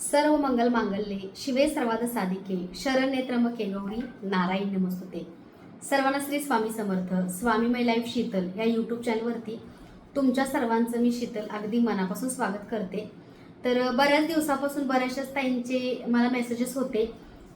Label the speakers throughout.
Speaker 1: सर्व मंगल मांगल्ये शिवे सर्वाद साधिके शरण त्र्यंबके गौरी नारायण नमस्तुते. सर्वांना श्री स्वामी समर्थ. स्वामीमय लाईफ शीतल या यूट्यूब चॅनलवरती तुमच्या सर्वांचं मी शीतल अगदी मनापासून स्वागत करते. तर बऱ्याच दिवसापासून बऱ्याचशाच ताईंचे मला मेसेजेस होते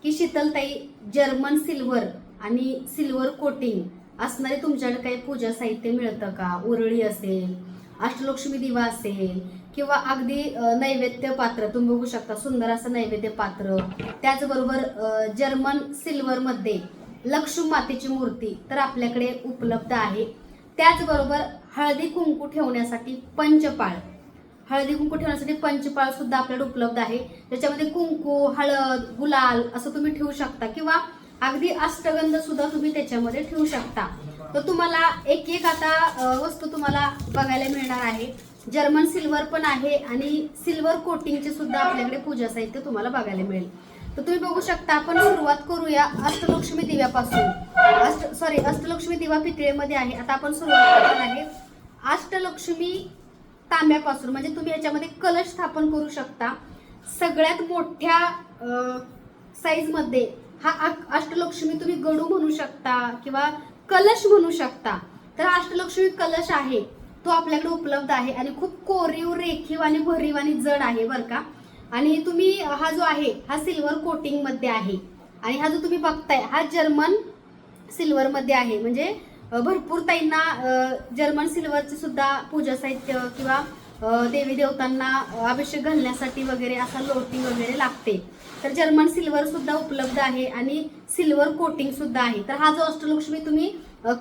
Speaker 1: की शीतलताई जर्मन सिल्वर आणि सिल्वर कोटिंग असणारे तुमच्याकडे काही पूजा साहित्य मिळतं का? उरळी असेल अष्टलक्ष्मी दिवा असेल किंवा अगदी नैवेद्य पात्र तुम्ही बघू शकता सुंदर असं नैवेद्य पात्र त्याचबरोबर जर्मन सिल्वरमध्ये लक्ष्मी मातेची मूर्ती तर आपल्याकडे उपलब्ध आहे. त्याचबरोबर हळदी कुंकू ठेवण्यासाठी पंचपाळ. हळदी कुंकू ठेवण्यासाठी पंचपाळ सुद्धा आपल्याकडे उपलब्ध आहे. त्याच्यामध्ये कुंकू हळद गुलाल असं तुम्ही ठेवू शकता किंवा अगदी अष्टगंध सुद्धा तुम्ही त्याच्यामध्ये ठेवू शकता. तर तुम्हाला एक एक आता वस्तू तुम्हाला बघायला मिळणार आहे. जर्मन सिल्वर पण आहे आणि सिल्वर कोटिंगचे सुद्धा आपल्याकडे पूजा साहित्य तुम्हाला बघायला मिळेल. तर तुम्ही बघू शकता आपण सुरुवात करूया अष्टलक्ष्मी दिव्यापासून. अष्ट सॉरी अष्टलक्ष्मी दिवा पितळेमध्ये आहे. आता आपण सुरुवात करणार आहे. अष्टलक्ष्मी तांब्यापासून म्हणजे तुम्ही याच्यामध्ये कलश स्थापन करू शकता. सगळ्यात मोठ्या साईजमध्ये हा अष्टलक्ष्मी तुम्ही गडू म्हणू शकता किंवा कलश म्हणू शकता. तर हा अष्टलक्ष्मी कलश आहे. तो आपल्याकडे उपलब्ध आहे आणि खूप कोरीव रेखीव आणि भरीव आणि जड आहे बरं का. आणि तुम्ही हा जो आहे हा सिल्वर कोटिंगमध्ये आहे. आणि हा जो तुम्ही बघताय हा जर्मन सिल्वरमध्ये आहे. म्हणजे भरपूर ताईंना जर्मन सिल्वरचे सुद्धा पूजा साहित्य किंवा देवी देवतांना अभिषेक घालण्यासाठी वगैरे असा लोटी वगैरे लागते. तर जर्मन सिल्वर सुद्धा उपलब्ध आहे आणि सिल्वर कोटिंग सुद्धा आहे. तर हा जो अष्टलक्ष्मी तुम्ही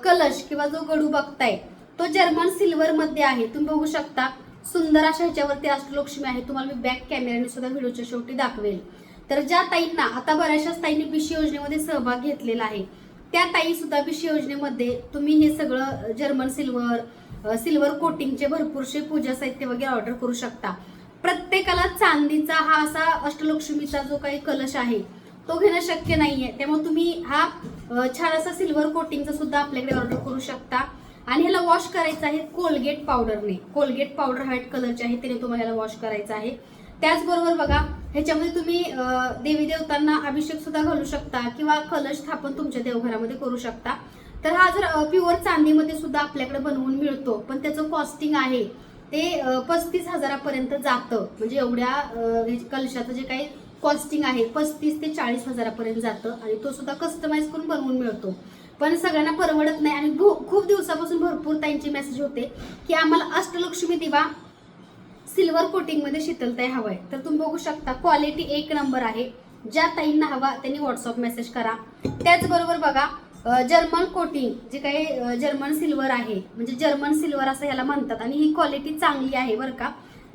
Speaker 1: कलश किंवा जो गडू बघताय तो जर्मन सिल्वर मध्ये आहे. तुम्ही बघू शकता सुंदर अशा ह्याच्यावरती अष्टलक्ष्मी आहे. तुम्हाला मी बॅक कॅमेऱ्याने सुद्धा व्हिडिओच्या शेवटी दाखवेल. तर ज्या ताईंना आता बऱ्याचशाच ताईंनी पिशी योजनेमध्ये सहभाग घेतलेला आहे त्या ताई सुद्धा बिशी योजनेमध्ये तुम्ही हे सगळं जर्मन सिल्वर सिल्वर कोटिंगचे भरपूरसे पूजा साहित्य वगैरे ऑर्डर करू शकता. प्रत्येकाला चांदीचा हा असा अष्टलक्ष्मीचा जो काही कलश आहे तो घेणं शक्य नाहीये. त्यामुळे तुम्ही हा छान असा सिल्वर कोटिंगचा सुद्धा आपल्याकडे ऑर्डर करू शकता. आणि ह्याला वॉश करायचं आहे कोलगेट पावडरने कोलगेट पावडर व्हाईट कलरचे आहे त्याने तुम्हाला ह्याला वॉश करायचं आहे. त्याचबरोबर बघा ह्याच्यामध्ये तुम्ही देवी देवतांना अभिषेक सुद्धा घालू शकता किंवा कलश स्थापन तुमच्या देवघरामध्ये करू शकता. तर हा जर प्युअर चांदीमध्ये सुद्धा आपल्याकडे बनवून मिळतो पण त्याचं कॉस्टिंग आहे ते पस्तीस हजारापर्यंत जातं. म्हणजे एवढ्या कलशाचं जे काही कॉस्टिंग आहे पस्तीस ते चाळीस हजारापर्यंत जातं आणि तो सुद्धा कस्टमाइज करून बनवून मिळतो. पण सगळ्यांना परवडत नाही. आणि खूप दिवसापासून भरपूर त्यांचे मेसेज होते की आम्हाला अष्टलक्ष्मी दिवा सिल्वर कोटिंगमध्ये शीतलताई हवाय. तर तुम्ही बघू शकता क्वालिटी एक नंबर आहे. ज्या ताईंना हवा त्यांनी व्हॉट्सअप मेसेज करा. त्याचबरोबर बघा जर्मन कोटिंग जे काही जर्मन सिल्वर आहे म्हणजे जर्मन सिल्वर असं ह्याला म्हणतात. आणि ही क्वालिटी चांगली आहे बरं का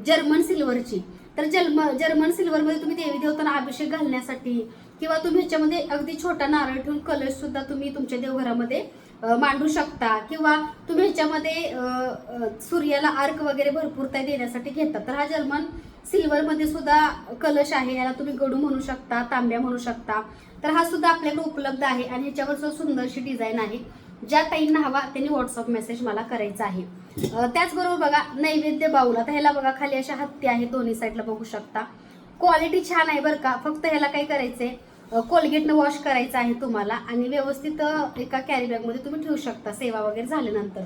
Speaker 1: जर्मन सिल्वरची तर जर्म जर्मन सिल्वरमध्ये तुम्ही देवी देवतांना अभिषेक घालण्यासाठी किंवा तुम्ही ह्याच्यामध्ये अगदी छोटा नारळ ठेवून कलश सुद्धा तुम्ही तुमच्या देवघरामध्ये मांडू शकता. किंवा तुम्ही ह्याच्यामध्ये सूर्याला आर्क वगैरे भरपूर त्या देण्यासाठी घेतात. तर हा जर्मन सिल्वरमध्ये सुद्धा कलश आहे. याला तुम्ही गडू म्हणू शकता तांब्या म्हणू शकता. तर हा सुद्धा आपल्याकडे उपलब्ध आहे आणि ह्याच्यावर जो सुंदरशी डिझाईन आहे. ज्या ताईंना हवा त्यांनी व्हॉट्सअप मेसेज मला करायचा आहे. त्याचबरोबर बघा नैवेद्य बाऊल आता ह्याला बघा खाली अशा हत्ती आहे दोन्ही साईडला बघू शकता. क्वालिटी छान आहे बरं का. फक्त ह्याला काय करायचंय? कोलगेटनं वॉश करायचं आहे तुम्हाला आणि व्यवस्थित एका कॅरी बॅगमध्ये तुम्ही ठेवू शकता. सेवा वगैरे झाल्यानंतर.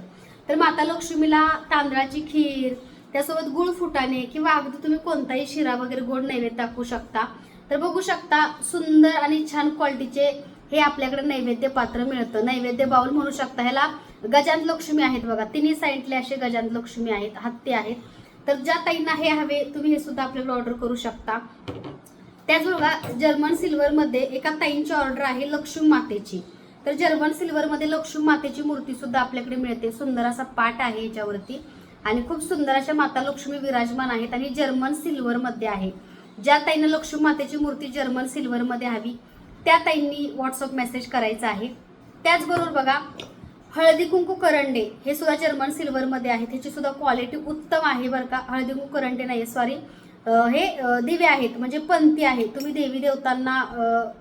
Speaker 1: तर माता लक्ष्मीला तांदळाची खीर त्यासोबत गुळ फुटाणे किंवा अगदी तुम्ही कोणताही शिरा वगैरे गोड नैवेद्य दाखवू शकता. तर बघू शकता सुंदर आणि छान क्वालिटीचे हे आपल्याकडे नैवेद्य पात्र मिळतं. नैवेद्य बाउल म्हणू शकता ह्याला गजांत लक्ष्मी आहेत बघा. तिन्ही साईडले असे गजांत लक्ष्मी आहेत हत्ती आहेत. तर ज्या ताईंना हे हवे तुम्ही हे सुद्धा आपल्याकडे ऑर्डर करू शकता. त्याचबरोबर जर्मन सिल्वरमध्ये एका ताईंची ऑर्डर आहे लक्ष्मी मातेची. तर जर्मन सिल्वरमध्ये लक्ष्मी मातेची मूर्ती सुद्धा आपल्याकडे मिळते. सुंदर असा पाट आहे याच्यावरती. आणि खूप सुंदर अशा माता लक्ष्मी विराजमान आहेत आणि जर्मन सिल्वरमध्ये आहे. ज्या ताईंना लक्ष्मी मातेची मूर्ती जर्मन सिल्वरमध्ये हवी त्या ताईंनी व्हॉट्सअप मेसेज करायचा आहे. त्याचबरोबर बघा हळदी कुंकू करंडे हे सुद्धा जर्मन सिल्वरमध्ये आहेत. ह्याची सुद्धा क्वालिटी उत्तम आहे बरं का. हळदी कुंकू करंडे नाही सॉरी हे दिवे आहेत म्हणजे पंथी आहेत तुम्ही देवी देवतांना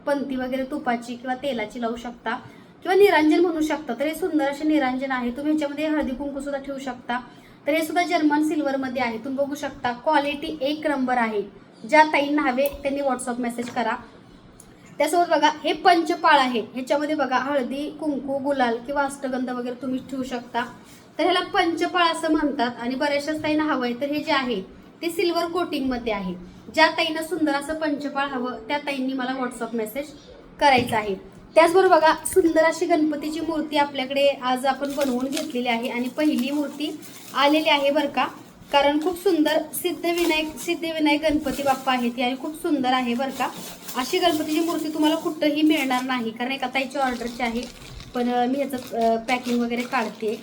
Speaker 1: पंथी वगैरे तुपाची किंवा तेलाची लावू शकता किंवा निरांजन म्हणू शकता. तर हे सुंदर असे निरांजन आहे. तुम्ही ह्याच्यामध्ये हळदी कुंकू सुद्धा ठेवू शकता. तर हे सुद्धा जर्मन सिल्वरमध्ये आहे. तुम्ही बघू शकता क्वालिटी एक नंबर आहे. ज्या ताईंना हवे त्यांनी व्हॉट्सअप मेसेज करा. त्यासोबत बघा हे पंचपाळ आहे. ह्याच्यामध्ये बघा हळदी कुंकू गुलाल किंवा अष्टगंध वगैरे तुम्ही ठेवू शकता. तर ह्याला पंचपाळ असं म्हणतात आणि बऱ्याचशाच ताईंना हवं आहे तर हे जे आहे ते सिल्वर कोटिंगमध्ये आहे. ज्या ताईंना सुंदर असं पंचपाळ हवं त्या ताईंनी मला व्हॉट्सअप मेसेज करायचा आहे. त्याचबरोबर बघा सुंदर अशी गणपतीची मूर्ती आपल्याकडे आज आपण बनवून घेतलेली आहे आणि पहिली मूर्ती आलेली आहे बरं का. कारण खूप सुंदर सिद्धविनायक सिद्धिविनायक गणपती बाप्पा आहेत. ती आणि खूप सुंदर आहे बरं का. अशी गणपतीची मूर्ती तुम्हाला कुठंही मिळणार नाही. कारण एका ताईची ऑर्डरची आहे. पण मी ह्याचं पॅकिंग वगैरे काढते.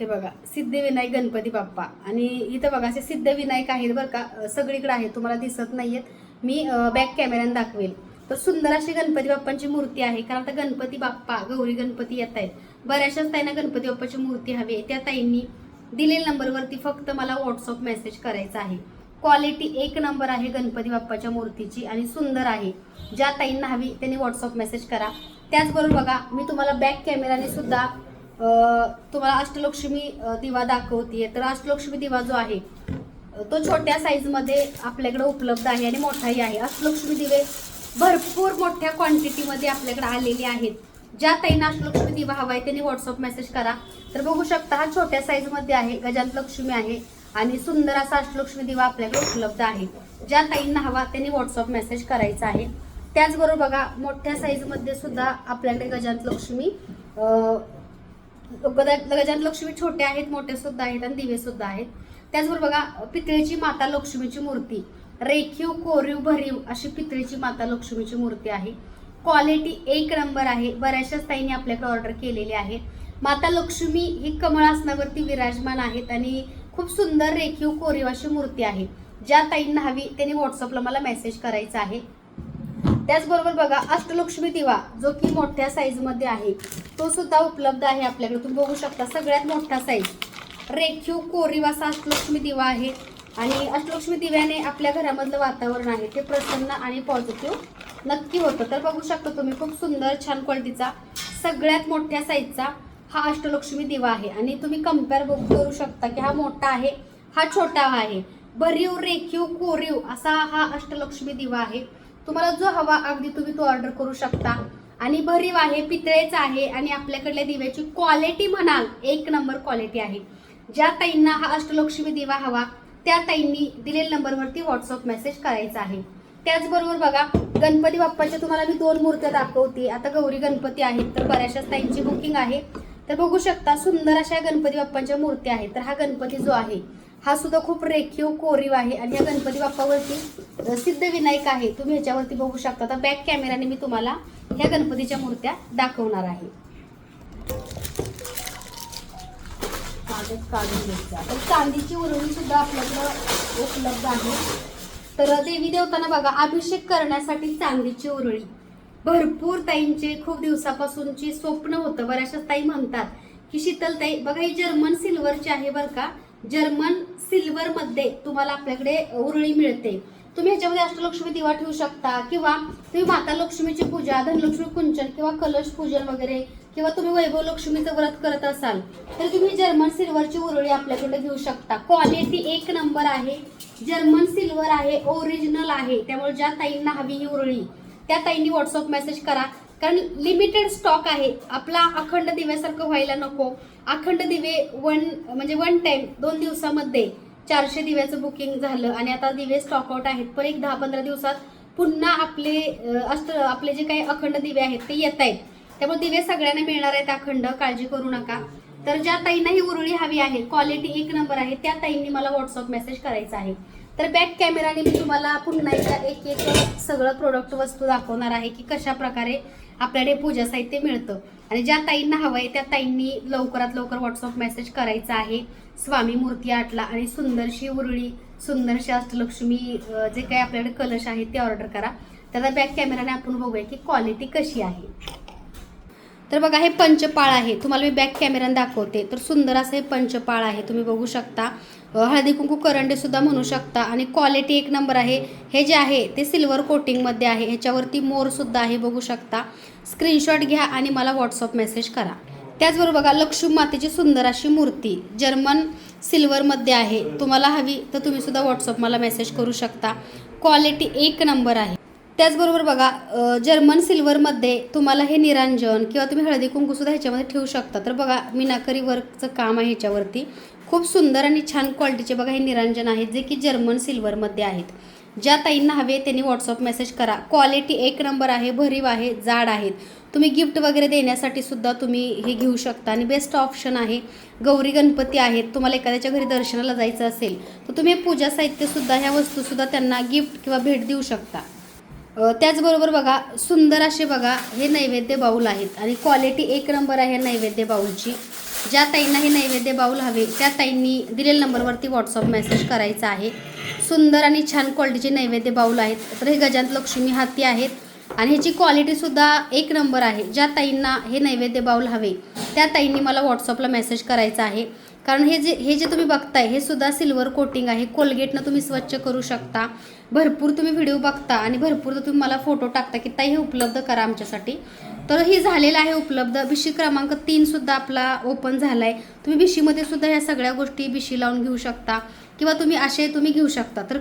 Speaker 1: हे बघा सिद्धिविनायक गणपती बाप्पा. आणि इथं बघा असे सिद्धविनायक आहेत बरं का. सगळीकडे आहेत तुम्हाला दिसत नाहीयेत. मी बॅक कॅमेऱ्याने दाखवेल. तर सुंदर अशी गणपती बाप्पांची मूर्ती आहे. कारण आता गणपती बाप्पा गौरी गणपती येत आहेत. बऱ्याचशाच ताईंना गणपती बाप्पाची मूर्ती हवी आहे. त्या ताईंनी दिलेल्या नंबरवरती फक्त मला व्हॉट्सअप मेसेज करायचा आहे. क्वालिटी एक नंबर आहे गणपती बाप्पाच्या मूर्तीची आणि सुंदर आहे. ज्या ताईंना हवी त्यांनी व्हॉट्सअप मेसेज करा. त्याचबरोबर बघा मी तुम्हाला बॅक कॅमेराने सुद्धा तुम्हाला अष्टलक्ष्मी दिवा दाखवते तर अष्टलक्ष्मी दिवा जो आहे तो छोट्या साईजमध्ये आपल्याकडे उपलब्ध आहे आणि मोठाही आहे. अष्टलक्ष्मी दिवे भरपूर मोठ्या क्वांटिटीमध्ये आपल्याकडे आलेले आहेत. ज्या ताईंना अष्टलक्ष्मी दिवा हवा आहे त्यांनी व्हॉट्सअप मेसेज करा. तर बघू शकता हा छोट्या साईजमध्ये आहे गजांत लक्ष्मी आहे आणि सुंदर असा अष्टलक्ष्मी दिवा आपल्याकडे उपलब्ध आहे. ज्या ताईंना हवा त्यांनी व्हॉट्सअप मेसेज करायचा आहे. त्याचबरोबर बघा मोठ्या साईजमध्ये सुद्धा आपल्याकडे गजांत लक्ष्मी अं, लक्ष्मी छोटे आहेत मोठे सुद्धा आहेत आणि दिवे सुद्धा आहेत. त्याचबरोबर बघा पितळेची माता लक्ष्मीची मूर्ती. रेखीव कोरीव भरीव अशी पितळेची माता लक्ष्मीची मूर्ती आहे. क्वालिटी एक नंबर आहे. बऱ्याचशाच ताईंनी आपल्याकडे ऑर्डर केलेली आहे माता लक्ष्मी ही कमळ आसनावरती विराजमान आहेत आणि खूप सुंदर रेखीव कोरीव अशी मूर्ती आहे. ज्या ताईंना हवी त्यांनी व्हॉट्सअपला मला मेसेज करायचा आहे. त्याचबरोबर बघा अष्टलक्ष्मी दिवा जो की मोठ्या साईजमध्ये आहे तो सुद्धा उपलब्ध आहे आपल्याकडे. तुम्ही बघू शकता सगळ्यात मोठा साईज रेखीव कोरीव असा अष्टलक्ष्मी दिवा आहे. आणि अष्टलक्ष्मी दिव्याने आपल्या घरामधलं वातावरण आहे. ते प्रसन्न आणि पॉझिटिव्ह नक्की होतं. तर बघू शकता तुम्ही खूप सुंदर छान क्वालिटीचा सगळ्यात मोठ्या साईजचा हा अष्टलक्ष्मी दिवा आहे. आणि तुम्ही कंपेअर करू शकता की हा मोठा आहे हा छोटा आहे. भरीव रेखीव कोरीव असा हा अष्टलक्ष्मी दिवा आहे. तुम्हाला जो हवा अगदी तुम्ही तो ऑर्डर करू शकता. आणि भरीव आहे पितळेचा आहे आणि आपल्याकडल्या दिव्याची क्वालिटी म्हणाल एक नंबर क्वालिटी आहे. ज्या ताईंना हा अष्टलक्ष्मी दिवा हवा त्या ताईंनी दिलेल्या नंबरवरती व्हॉट्सअप मेसेज करायचा आहे. त्याचबरोबर बघा गणपती बाप्पाच्या तुम्हाला मी दोन मूर्त्या दाखवते. आता गौरी गणपती आहेत तर बऱ्याचशाच त्यांची बुकिंग आहे. तर बघू शकता सुंदर अशा गणपती बाप्पांच्या मूर्त्या आहेत. तर हा गणपती जो आहे हा सुद्धा खूप रेखीव कोरीव आहे. आणि या गणपती बाप्पावरती सिद्धविनायक आहे. तुम्ही ह्याच्यावरती बघू शकता. तर बॅक कॅमेराने मी तुम्हाला ह्या गणपतीच्या मूर्त्या दाखवणार आहे. काढून घ्यायचा. तर चांदीची उरळी सुद्धा आपल्याकडं उपलब्ध आहे. तर देवी देवतांना बघा अभिषेक करण्यासाठी चांदीची उरळी भरपूर ताईंचे खूप दिवसापासूनची स्वप्न होतं बऱ्याचशा ताई म्हणतात की शीतल ताई बघा ही जर्मन सिल्वरची आहे बरं का? जर्मन सिल्वर मध्ये तुम्हाला आपल्याकडे उरळी मिळते. तुम्ही ह्याच्यामध्ये अष्टलक्ष्मी दिवा ठेवू शकता किंवा तुम्ही माता लक्ष्मीची पूजा धनलक्ष्मी कुंचन किंवा कलश पूजन वगैरे किंवा तुम्ही वैभव लक्ष्मीचं व्रत करत असाल तर तुम्ही जर्मन सिल्वरची उरळी आपल्याकडे घेऊ शकता. क्वालिटी एक नंबर आहे. जर्मन सिल्वर आहे ओरिजिनल आहे. त्यामुळे ज्या ताईंना हवी ही उरळी त्या ताईंनी व्हॉट्सअप मेसेज करा. कारण लिमिटेड स्टॉक आहे. आपला अखंड दिव्यासारखं व्हायला नको. अखंड दिवे वन म्हणजे वन टाईम दोन दिवसामध्ये चारशे दिव्याचं बुकिंग झालं आणि आता दिवे स्टॉकआउट आहेत. पण एक दहा पंधरा दिवसात पुन्हा आपले अं, अष्ट आपले जे काही अखंड दिवे आहेत ते येत आहेत. त्यामुळे दिवे सगळ्यांना मिळणार आहेत. अखंड काळजी करू नका. तर ज्या ताईंना ही उरळी हवी आहे क्वालिटी एक नंबर आहे त्या ताईंनी मला व्हॉट्सअप मेसेज करायचा आहे. तर बॅक कॅमेराने मी तुम्हाला पुन्हा एकदा एक एक सगळं प्रोडक्ट वस्तू दाखवणार आहे की कशा प्रकारे आपल्याकडे पूजा साहित्य मिळतं. आणि ज्या ताईंना हवं आहे त्या ताईंनी लवकरात लवकर व्हॉट्सअप मेसेज करायचा आहे. स्वामी मूर्ती आटला आणि सुंदरशी उरळी सुंदरशी अष्टलक्ष्मी जे काही आपल्याकडे कलश आहेत ते ऑर्डर करा. त्याचा बॅक कॅमेराने आपण बघूया की क्वालिटी कशी आहे. तर बघा हे पंचपाळ आहे. तुम्हाला मी बॅक कॅमेऱ्याने दाखवते. तर सुंदर असं हे पंचपाळ आहे. तुम्ही बघू शकता. हळदी कुंकू करंडेसुद्धा म्हणू शकता. आणि क्वालिटी एक नंबर आहे. हे जे आहे ते सिल्वर कोटिंगमध्ये आहे. ह्याच्यावरती मोरसुद्धा आहे बघू शकता. स्क्रीनशॉट घ्या आणि मला व्हॉट्सअप मेसेज करा. त्याचबरोबर बघा लक्ष्मी मातेची सुंदर अशी मूर्ती जर्मन सिल्वरमध्ये आहे. तुम्हाला हवी तर तुम्ही सुद्धा व्हॉट्सअप मला मेसेज करू शकता. क्वालिटी एक नंबर आहे. त्याचबरोबर बघा जर्मन सिल्वरमध्ये तुम्हाला हे निरांजन किंवा तुम्ही हळदी कुंकूसुद्धा ह्याच्यामध्ये ठेवू शकता. तर बघा मीनाकरी वर्कचं काम आहे ह्याच्यावरती. खूप सुंदर आणि छान क्वालिटीचे बघा हे निरांजन आहेत जे की जर्मन सिल्वरमध्ये आहेत. ज्या ताईंना हवे त्यांनी व्हॉट्सअप मेसेज करा. क्वालिटी एक नंबर आहे भरीव आहे जाड आहेत. तुम्ही गिफ्ट वगैरे देण्यासाठी सुद्धा तुम्ही हे घेऊ शकता. आणि बेस्ट ऑप्शन आहे गौरी गणपती आहेत. तुम्हाला एखाद्याच्या घरी दर्शनाला जायचं असेल तर तुम्ही पूजा साहित्यसुद्धा ह्या वस्तूसुद्धा त्यांना गिफ्ट किंवा भेट देऊ शकता. त्याचबरोबर बघा सुंदर असे बघा हे नैवेद्य बाऊल आहेत. आणि क्वालिटी एक नंबर आहे नैवेद्य बाऊलची. ज्या ताईंना हे नैवेद्य बाऊल हवे त्या ताईंनी दिलेल्या नंबरवरती व्हॉट्सअप मेसेज करायचा आहे. सुंदर आणि छान क्वालिटीचे नैवेद्य बाऊल आहेत. तर हे गजांत लक्ष्मी हाती आहेत. आणि ह्याची क्वालिटीसुद्धा एक नंबर आहे. ज्या ताईंना हे नैवेद्य बाऊल हवे त्या ताईंनी मला व्हॉट्सअपला मेसेज करायचा आहे. कारण हे जे हे जे तुम्ही बघताय हे सुद्धा सिल्वर कोटिंग आहे. कोलगेटनं तुम्ही स्वच्छ करू शकता. भरपूर तुम्ही व्हिडिओ बघता आणि भरपूर तुम्ही मला फोटो टाकता की ताई हे उपलब्ध करा आमच्यासाठी. तर हे झालेलं आहे उपलब्ध. बिशी क्रमांक तीन सुद्धा आपला ओपन झाला आहे तुम्ही बिशीमध्ये सुद्धा ह्या सगळ्या गोष्टी बिशी लावून घेऊ शकता. किंवा तुम्ही असे तुम्ही घेऊ शकता. तर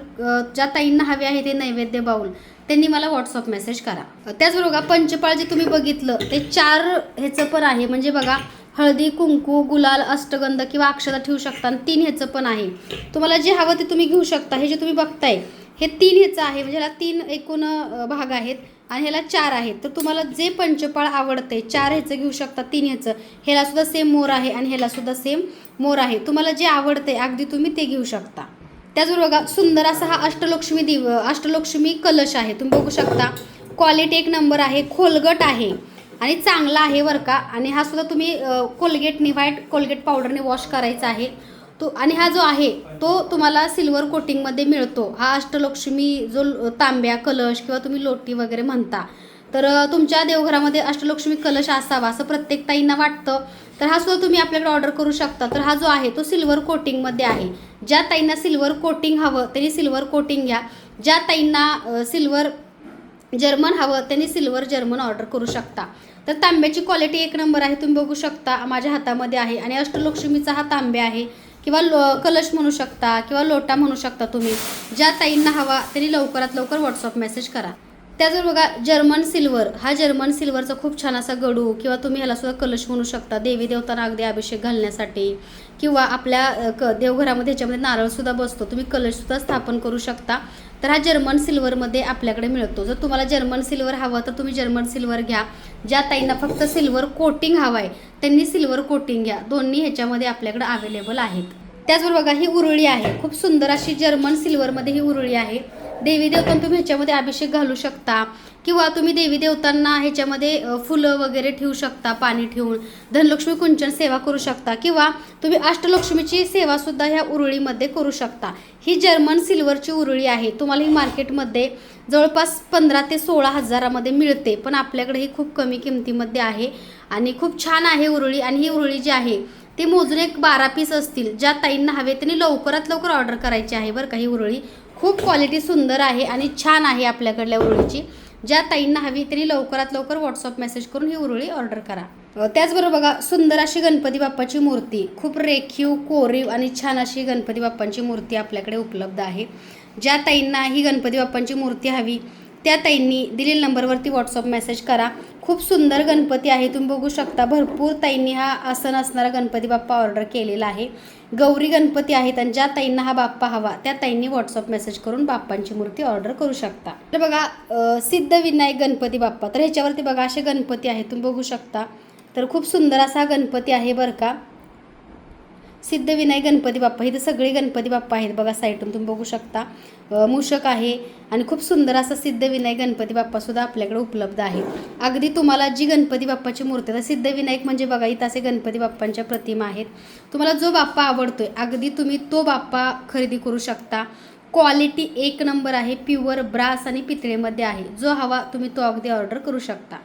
Speaker 1: ज्या ताईंना हवे आहे ते नैवेद्य बाऊल त्यांनी मला व्हॉट्सअप मेसेज करा. त्याचबरोबर पंचपाळ जे तुम्ही बघितलं ते चार ह्याचं पण आहे. म्हणजे बघा हळदी कुंकू गुलाल अष्टगंध किंवा अक्षता ठेवू शकता. आणि तीन ह्याचं पण आहे. तुम्हाला जे हवं ते तुम्ही घेऊ शकता. हे जे तुम्ही बघताय हे तीन ह्याचं आहे. म्हणजे ह्याला तीन एकूण भाग आहेत आणि ह्याला चार आहेत. तर तुम्हाला जे पंचपाळ आवडते चार ह्याचं घेऊ शकता तीन ह्याचं. ह्याला सुद्धा सेम मोर आहे आणि ह्याला सुद्धा सेम मोर आहे. तुम्हाला जे आवडते अगदी तुम्ही ते घेऊ शकता. त्याचबरोबर बघा सुंदर असा हा अष्टलक्ष्मी दिव अष्टलक्ष्मी कलश आहे. तुम्ही बघू शकता. क्वालिटी एक नंबर आहे खोलगट आहे. आणि चांगला आहे बरं का. आणि हा सुद्धा तुम्ही कोलगेटनी व्हाईट कोलगेट पावडरने वॉश करायचा आहे. तो आणि हा जो आहे तो तुम्हाला सिल्वर कोटिंगमध्ये मिळतो. हा अष्टलक्ष्मी जो तांब्या कलश किंवा तुम्ही लोटी वगैरे म्हणता तर तुमच्या देवघरामध्ये अष्टलक्ष्मी कलश असावा असं प्रत्येक ताईंना वाटतं. तर हा सुद्धा तुम्ही आपल्याकडे ऑर्डर करू शकता. तर हा जो आहे तो सिल्वर कोटिंगमध्ये आहे. ज्या ताईंना सिल्वर कोटिंग हवं त्यांनी सिल्वर कोटिंग घ्या. ज्या ताईंना सिल्वर जर्मन हवं त्यांनी सिल्वर जर्मन ऑर्डर करू शकता. तर तांब्याची क्वालिटी एक नंबर आहे तुम्ही बघू शकता माझ्या हातामध्ये आहे. आणि अष्टलक्ष्मीचा हा तांब्या आहे किंवा लो कलश म्हणू शकता किंवा लोटा म्हणू शकता तुम्ही. ज्या ताईंना हवा त्यांनी लवकरात लवकर व्हॉट्सअप मेसेज करा. त्याचबरोबर बघा जर्मन सिल्वर हा जर्मन सिल्वरचा खूप छान असा गडू किंवा तुम्ही ह्याला सुद्धा कलश म्हणू शकता. देवी देवतांना अगदी अभिषेक घालण्यासाठी. किंवा आपल्या क देवघरामध्ये ह्याच्यामध्ये नारळसुद्धा बसतो. तुम्ही कलशसुद्धा स्थापन करू शकता. तर हा जर्मन सिल्वरमध्ये आपल्याकडे मिळतो. जर तुम्हाला जर्मन सिल्वर हवं तर तुम्ही जर्मन सिल्वर घ्या. ज्या ताईंना फक्त सिल्वर कोटिंग हवं आहे त्यांनी सिल्वर कोटिंग घ्या. दोन्ही ह्याच्यामध्ये आपल्याकडे अवेलेबल आहेत. त्याचबरोबर बघा ही उरुळी आहे. खूप सुंदर अशी जर्मन सिल्वरमध्ये ही उरुळी आहे. देवी देवतांना तुम्ही ह्याच्यामध्ये अभिषेक घालू शकता. किंवा तुम्ही देवी देवतांना ह्याच्यामध्ये फुलं वगैरे ठेवू शकता पाणी ठेवून. धनलक्ष्मी कुंचन सेवा करू शकता. किंवा तुम्ही अष्टलक्ष्मीची सेवासुद्धा ह्या उरुळीमध्ये करू शकता. ही जर्मन सिल्वरची उरुळी आहे. तुम्हाला ही मार्केटमध्ये जवळपास पंधरा ते सोळा हजारामध्ये मिळते. पण आपल्याकडे ही खूप कमी किमतीमध्ये आहे आणि खूप छान आहे उरुळी. आणि ही उरुळी जी आहे ती मोजून एक बारा पीस असतील ज्या ताईंना हवे त्यांनी लवकरात लवकर ऑर्डर करायची आहे बरं का ही उरुळी. खूप क्वालिटी सुंदर आहे आणि छान आहे आपल्याकडल्या उरुळीची. ज्या ताईंना हवी तरी लवकरात लवकर व्हॉट्सअप मेसेज करून ही उरुळी ऑर्डर करा. त्याचबरोबर बघा सुंदर अशी गणपती बाप्पाची मूर्ती. खूप रेखीव कोरीव आणि छान अशी गणपती बाप्पांची मूर्ती आपल्याकडे उपलब्ध आहे. ज्या ताईंना ही गणपती बाप्पांची मूर्ती हवी त्या ताईंनी दिलेल्या नंबरवरती व्हॉट्सअप मेसेज करा. खूप सुंदर गणपती आहे. तुम्ही बघू शकता भरपूर ताईंनी हा आसन असणारा गणपती बाप्पा ऑर्डर केलेला आहे. गौरी गणपती आहेत आणि ज्या ताईंना हा बाप्पा हवा त्या ताईंनी व्हॉट्सअप मेसेज करून बाप्पांची मूर्ती ऑर्डर करू शकता. तर बघा सिद्धविनायक गणपती बाप्पा. तर ह्याच्यावरती बघा असे गणपती आहेत. तुम्ही बघू शकता. तर खूप सुंदर असा हा गणपती आहे बरं का. सिद्धविनायक गणपती बाप्पा इथं सगळे गणपती बाप्पा आहेत बघा साईटून तुम्ही बघू शकता. मूषक आहे आणि खूप सुंदर असा सिद्धविनायक गणपती बाप्पासुद्धा आपल्याकडे उपलब्ध आहे. अगदी तुम्हाला जी गणपती बाप्पाची मूर्ती आहे तर सिद्धविनायक म्हणजे बघा इथं असे गणपती बाप्पांच्या प्रतिमा आहेत. तुम्हाला जो बाप्पा आवडतोय अगदी तुम्ही तो बाप्पा खरेदी करू शकता. क्वालिटी एक नंबर आहे प्युअर ब्रास आणि पितळेमध्ये आहे. जो हवा तुम्ही तो अगदी ऑर्डर करू शकता.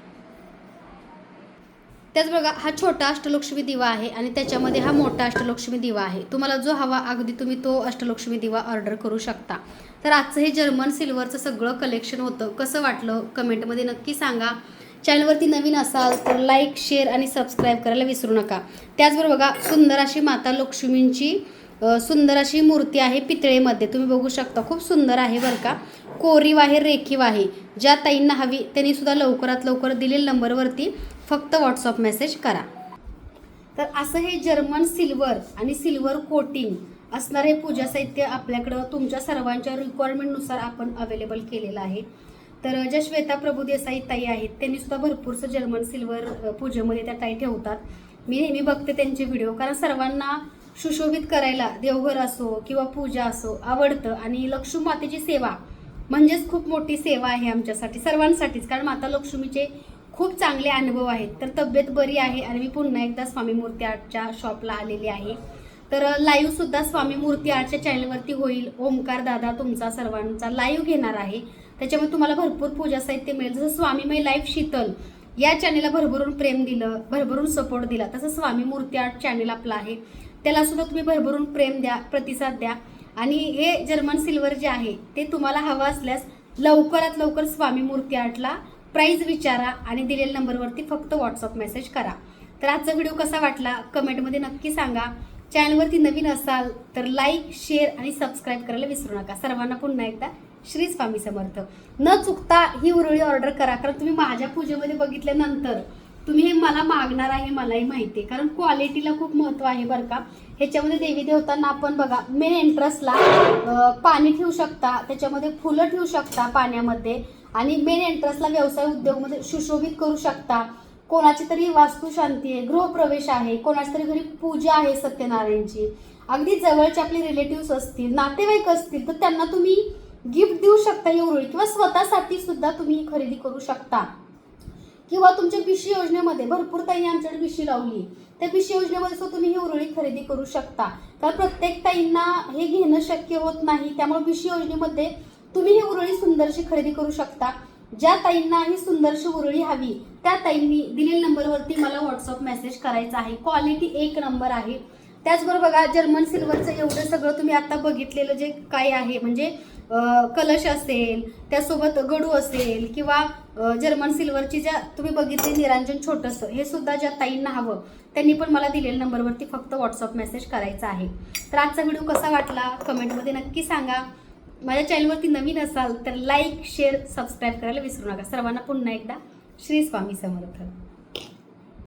Speaker 1: त्याच बघा हा छोटा अष्टलक्ष्मी दिवा आहे आणि त्याच्यामध्ये हा मोठा अष्टलक्ष्मी दिवा आहे. तुम्हाला जो हवा अगदी तुम्ही तो अष्टलक्ष्मी दिवा ऑर्डर करू शकता. तर आजचं हे जर्मन सिल्वरचं सगळं कलेक्शन होतं. कसं वाटलं? कमेंटमध्ये नक्की सांगा. चॅनलवरती नवीन असाल तर लाईक शेअर आणि सबस्क्राईब करायला विसरू नका. त्याचबरोबर बघा सुंदर अशी माता लक्ष्मींची सुंदर अशी मूर्ती आहे पितळेमध्ये. तुम्ही बघू शकता खूप सुंदर आहे बरं का. कोरीव आहे रेखीव आहे. ज्या ताईंना हवी त्यांनी सुद्धा लवकरात लवकर दिलेल्या नंबरवरती फक्त व्हॉट्सअप मेसेज करा. तर असं हे जर्मन सिल्वर आणि सिल्वर कोटिंग असणारं हे पूजा साहित्य आपल्याकडं तुमच्या सर्वांच्या रिक्वायरमेंटनुसार आपण अवेलेबल केलेलं आहे. तर ज्या श्वेता प्रभुदेसाई ताई आहेत त्यांनी सुद्धा भरपूरसं जर्मन सिल्वर पूजेमध्ये त्या ताई ठेवतात. मी नेहमी बघते त्यांचे व्हिडिओ कारण सर्वांना सुशोभित करायला देवघर असो किंवा पूजा असो आवडतं आणि लक्ष्मी मातेची सेवा म्हणजेच खूप मोठी सेवा आहे आमच्यासाठी सर्वांसाठीच. कारण माता लक्ष्मीचे खूप चांगले अनुभव आहेत. तर तब्येत बरी आहे आणि मी पुन्हा एकदा स्वामी मूर्ती आर्टच्या शॉपला आलेली आहे. तर लाईव्ह सुद्धा स्वामी मूर्ती आर्टच्या चॅनलवरती होईल. ओमकार दादा तुमचा सर्वांचा लाईव्ह घेणार आहे. त्याच्यामुळे तुम्हाला भरपूर पूजा साहित्य मिळेल. जसं स्वामीमय लाईव्ह शीतल या चॅनेलला भरभरून प्रेम दिलं भरभरून सपोर्ट दिला तसं स्वामी मूर्ती आर्ट चॅनेल आपलं आहे. त्याला सुद्धा तुम्ही भरभरून प्रेम द्या प्रतिसाद द्या. आणि हे जर्मन सिल्वर जे आहे ते तुम्हाला हवं असल्यास लवकरात लवकर स्वामी मूर्ती आर्टला प्राईज विचारा आणि दिलेल्या नंबरवरती फक्त व्हॉट्सअप मेसेज करा. तर आजचा व्हिडिओ कसा वाटला कमेंटमध्ये नक्की सांगा. चॅनलवरती नवीन असाल तर लाईक शेअर आणि सबस्क्राईब करायला विसरू नका. सर्वांना पुन्हा एकदा श्री स्वामी समर्थ. न चुकता ही उरळी ऑर्डर करा कारण तुम्ही माझ्या पूजेमध्ये बघितल्यानंतर तुम्ही हे मला मागणार आहे मलाही माहिती आहे. कारण क्वालिटीला खूप महत्त्व आहे बरं का. ह्याच्यामध्ये देवी देवतांना आपण बघा मेन एंट्रन्सला पाणी ठेवू शकता त्याच्यामध्ये फुलं ठेवू शकता पाण्यामध्ये. आणि मेन एंट्रन्सला व्यवसाय उद्योगमध्ये सुशोभित करू शकता. कोणाची तरी वास्तुशांती आहे गृहप्रवेश आहे कोणाची तरी घरी पूजा आहे सत्यनारायणची. अगदी जवळचे आपले रिलेटिव्ह असतील नातेवाईक असतील तर त्यांना तुम्ही गिफ्ट देऊ शकता एवढी किंवा स्वतःसाठी सुद्धा तुम्ही खरेदी करू शकता. किंवा तुमच्या बिशी योजनेमध्ये भरपूर ताईने आमच्याकडे बिशी लावली. त्या बिशी योजनेमध्ये सुद्धा तुम्ही ही उरळी खरेदी करू शकता. कारण प्रत्येक ताईंना हे घेणं शक्य होत नाही त्यामुळे बिशी योजनेमध्ये तुम्ही ही उरळी सुंदरशी खरेदी करू शकता. ज्या ताईंना ही सुंदरशी उरळी हवी त्या ताईंनी दिलेल्या नंबरवरती मला व्हॉट्सअप मेसेज करायचा आहे. क्वालिटी एक नंबर आहे. त्याचबरोबर बघा जर्मन सिल्वरचं एवढं सगळं तुम्ही आता बघितलेलं जे काय आहे म्हणजे कलश असेल त्यासोबत गडू असेल किंवा जर्मन सिल्वरची ज्या तुम्ही बघितली निरांजन छोटंसं हे सुद्धा ज्या ताईंना हवं त्यांनी पण मला दिलेल्या नंबरवरती फक्त व्हॉट्सअप मेसेज करायचा आहे. तर आजचा व्हिडिओ कसा वाटला? कमेंटमध्ये नक्की सांगा. माझ्या चॅनलवरती नवीन असाल तर लाईक शेअर सबस्क्राईब करायला विसरू नका. सर्वांना पुन्हा एकदा श्री स्वामी समर्थ.